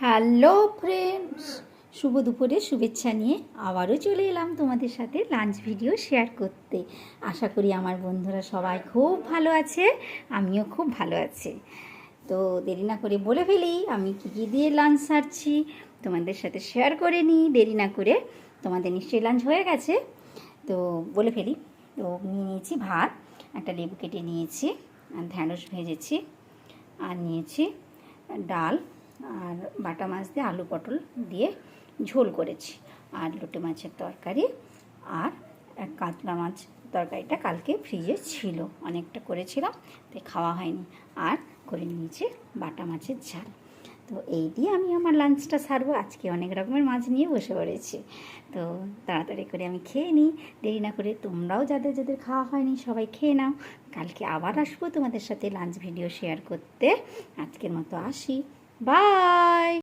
Hello friends শুভ দুপুরে শুভেচ্ছা নিয়ে আবারও চলে এলাম তোমাদের সাথে লাঞ্চ ভিডিও শেয়ার করতে। আশা করি আমার বন্ধুরা সবাই খুব ভালো আছে, আমিও খুব ভালো আছি। তো দেরি না করে বলে ফেলি, আমি কী কী দিয়ে লাঞ্চ সারছি তোমাদের সাথে শেয়ার করে নিই, দেরি না করে তোমাদের নিশ্চয়ই লাঞ্চ হয়ে গেছে। তো বলে ফেলি, তো নিয়ে নিয়েছি ভাত, একটা লেবু কেটে নিয়েছি, আর ঢ্যাঁড়স ভেজেছি, আর নিয়েছি ডাল আর বাটা মাছ দিয়ে আলু পটল দিয়ে ঝোল করেছি। আর লোটে মাছের তরকারি আর কাতলা মাছ তরকারিটা কালকে ফ্রিজে ছিল, অনেকটা করেছিলাম, তাই খাওয়া হয়নি। আর করে নিয়েছি বাটা মাছের ঝাল। তো এই দিয়ে আমি আমার লাঞ্চটা সারবো। আজকে অনেক রকমের মাছ নিয়ে বসে পড়েছি। তো তাড়াতাড়ি করে আমি খেয়ে নিই। দেরি না করে তোমরাও যাদের যাদের খাওয়া হয়নি সবাই খেয়ে নাও। কালকে আবার আসব তোমাদের সাথে লাঞ্চ ভিডিও শেয়ার করতে। আজকের মতো আসি। Bye!